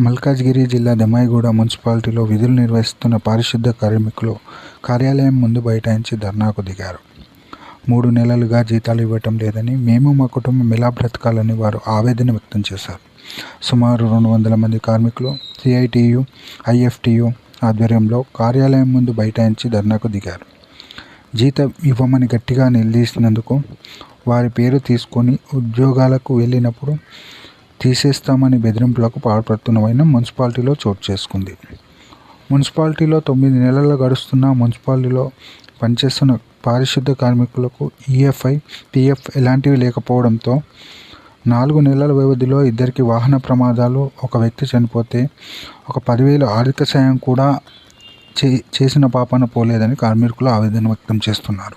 మల్కాజ్గిరి జిల్లా దెమ్మాయిగూడ మున్సిపాలిటీలో విధులు నిర్వహిస్తున్న పారిశుద్ధ కార్మికులు కార్యాలయం ముందు బైఠాయించి ధర్నాకు దిగారు. మూడు నెలలుగా జీతాలు ఇవ్వటం లేదని మేము మా కుటుంబం ఎలా బ్రతకాలని వారు ఆవేదన వ్యక్తం చేశారు. సుమారు రెండు వందల మంది కార్మికులు సిఐటియు ఐఎఫ్టియు ఆధ్వర్యంలో కార్యాలయం ముందు బైఠాయించి ధర్నాకు దిగారు. జీతం ఇవ్వమని గట్టిగా నిలదీసినందుకు వారి పేరు తీసుకొని ఉద్యోగాలకు వెళ్ళినప్పుడు తీసేస్తామని బెదిరింపులకు పాల్పడుతున్నవైన మున్సిపాలిటీలో చోటు చేసుకుంది. మున్సిపాలిటీలో తొమ్మిది నెలలు గడుస్తున్న మున్సిపాలిటీలో పనిచేస్తున్న పారిశుద్ధ కార్మికులకు ఈఎఫ్ఐ పిఎఫ్ ఎలాంటివి లేకపోవడంతో నాలుగు నెలల వ్యవధిలో ఇద్దరికి వాహన ప్రమాదాలు ఒక వ్యక్తి చనిపోతే ఒక పదివేలు ఆర్థిక సాయం కూడా చే చేసిన పాపన పోలేదని కార్మికులు ఆవేదన వ్యక్తం చేస్తున్నారు.